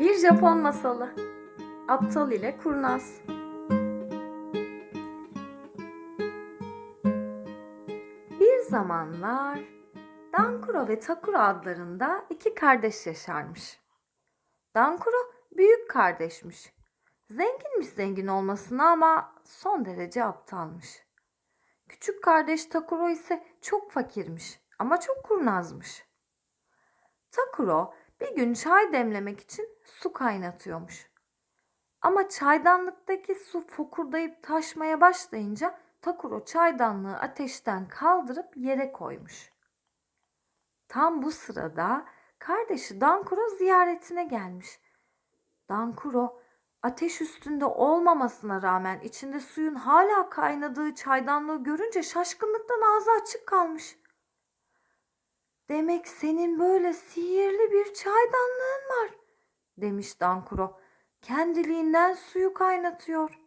Bir Japon masalı. Aptal ile kurnaz. Bir zamanlar Dankuro ve Takuro adlarında iki kardeş yaşarmış. Dankuro büyük kardeşmiş. Zenginmiş zengin olmasına ama son derece aptalmış. Küçük kardeş Takuro ise çok fakirmiş ama çok kurnazmış. Takuro bir gün çay demlemek için su kaynatıyormuş. Ama çaydanlıktaki su fokurdayıp taşmaya başlayınca Takuro çaydanlığı ateşten kaldırıp yere koymuş. Tam bu sırada kardeşi Dankuro ziyaretine gelmiş. Dankuro ateş üstünde olmamasına rağmen içinde suyun hala kaynadığı çaydanlığı görünce şaşkınlıktan ağzı açık kalmış. Demek senin böyle sihirli bir çaydanlığın var, demiş Dankuro. Kendiliğinden suyu kaynatıyor.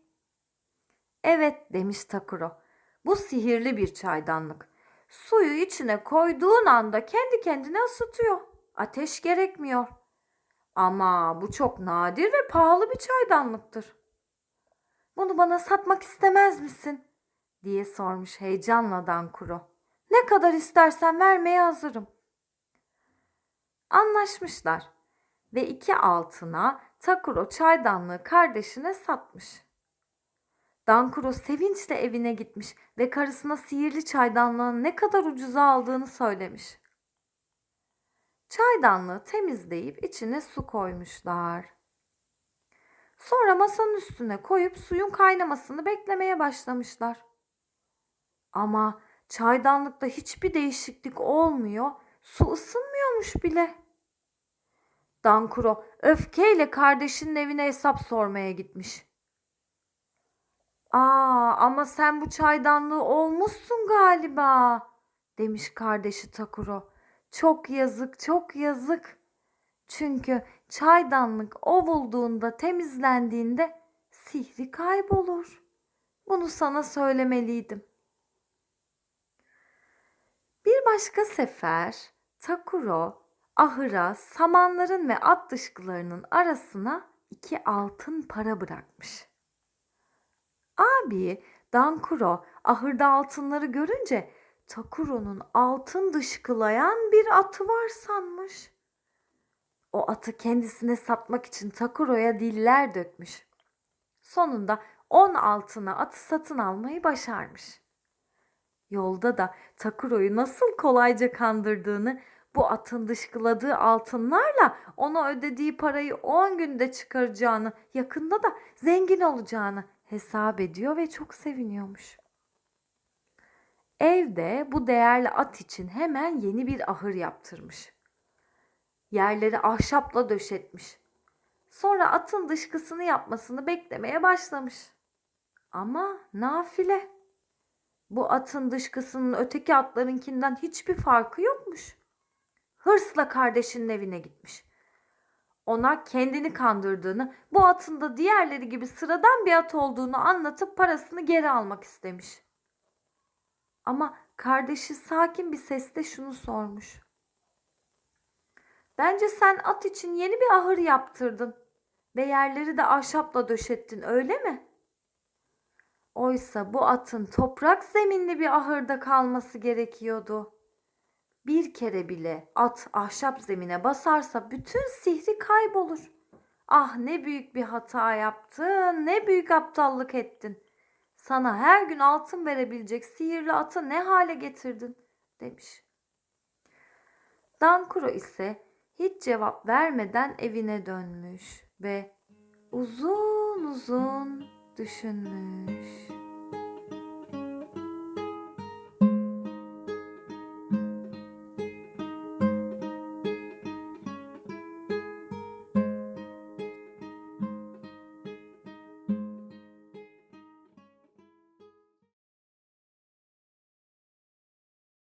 Evet, demiş Takuro. Bu sihirli bir çaydanlık. Suyu içine koyduğun anda kendi kendine ısıtıyor. Ateş gerekmiyor. Ama bu çok nadir ve pahalı bir çaydanlıktır. Bunu bana satmak istemez misin? diye sormuş heyecanla Dankuro. Ne kadar istersen vermeye hazırım. Anlaşmışlar ve iki altına Takuro çaydanlığı kardeşine satmış. Dankuro sevinçle evine gitmiş ve karısına sihirli çaydanlığın ne kadar ucuza aldığını söylemiş. Çaydanlığı temizleyip içine su koymuşlar. Sonra masanın üstüne koyup suyun kaynamasını beklemeye başlamışlar. Ama çaydanlıkta hiçbir değişiklik olmuyor, su ısınmıyormuş bile. Dankuro öfkeyle kardeşinin evine hesap sormaya gitmiş. Aa ama sen bu çaydanlığı olmuşsun galiba demiş kardeşi Takuro. Çok yazık, çok yazık. Çünkü çaydanlık ovulduğunda, temizlendiğinde sihri kaybolur. Bunu sana söylemeliydim. Bir başka sefer Takuro ahıra samanların ve at dışkılarının arasına iki altın para bırakmış. Abi Dankuro ahırda altınları görünce Takuro'nun altın dışkılayan bir atı var sanmış. O atı kendisine satmak için Takuro'ya diller dökmüş. Sonunda on altına atı satın almayı başarmış. Yolda da Takuro'yu nasıl kolayca kandırdığını, bu atın dışkıladığı altınlarla ona ödediği parayı 10 günde çıkaracağını, yakında da zengin olacağını hesap ediyor ve çok seviniyormuş. Evde bu değerli at için hemen yeni bir ahır yaptırmış. Yerleri ahşapla döşetmiş. Sonra atın dışkısını yapmasını beklemeye başlamış. Ama nafile. Bu atın dışkısının öteki atlarınkinden hiçbir farkı yokmuş. Hırsla kardeşinin evine gitmiş. Ona kendini kandırdığını, bu atın da diğerleri gibi sıradan bir at olduğunu anlatıp parasını geri almak istemiş. Ama kardeşi sakin bir sesle şunu sormuş. Bence sen at için yeni bir ahır yaptırdın ve yerleri de ahşapla döşettin öyle mi? Oysa bu atın toprak zeminli bir ahırda kalması gerekiyordu. Bir kere bile at ahşap zemine basarsa bütün sihri kaybolur. Ah ne büyük bir hata yaptın, ne büyük aptallık ettin. Sana her gün altın verebilecek sihirli atı ne hale getirdin demiş. Dankuro ise hiç cevap vermeden evine dönmüş ve uzun uzun düşünmüş.